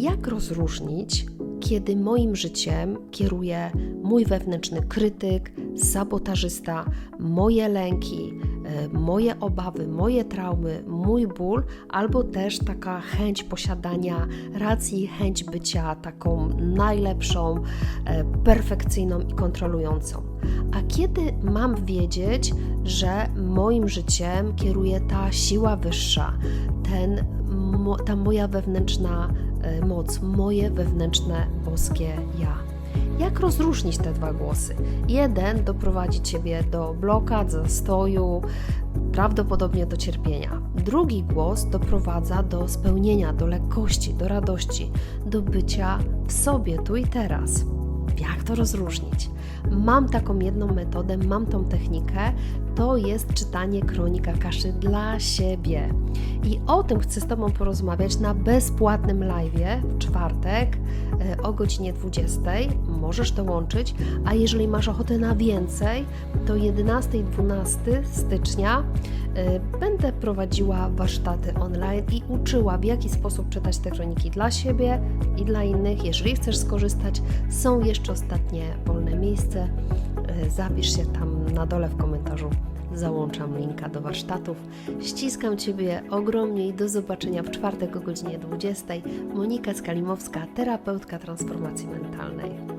Jak rozróżnić, kiedy moim życiem kieruje mój wewnętrzny krytyk, sabotażysta, moje lęki, e, moje obawy, moje traumy, mój ból, albo też taka chęć posiadania racji, chęć bycia taką najlepszą, e, perfekcyjną i kontrolującą. A kiedy mam wiedzieć, że moim życiem kieruje ta siła wyższa, ten, ta moja wewnętrzna moc, moje wewnętrzne boskie ja? Jak rozróżnić te dwa głosy? Jeden doprowadzi ciebie do blokad, zastoju, prawdopodobnie do cierpienia. Drugi głos doprowadza do spełnienia, do lekkości, do radości, do bycia w sobie tu i teraz. To rozróżnić? Mam taką jedną metodę, mam tą technikę, to jest czytanie kronika kaszy dla siebie. I o tym chcę z Tobą porozmawiać na bezpłatnym live w czwartek e, o godzinie 20. Możesz dołączyć, a jeżeli masz ochotę na więcej, to 11 i 12 stycznia e, będę prowadziła warsztaty online i uczyła, w jaki sposób czytać te kroniki dla siebie i dla innych. Jeżeli chcesz skorzystać, są jeszcze ostatnie wolne miejsce. E, Zapisz się tam na dole w komentarzu. Załączam linka do warsztatów. Ściskam Ciebie ogromnie i do zobaczenia w czwartek o godzinie 20. Monika Skalimowska, terapeutka transformacji mentalnej.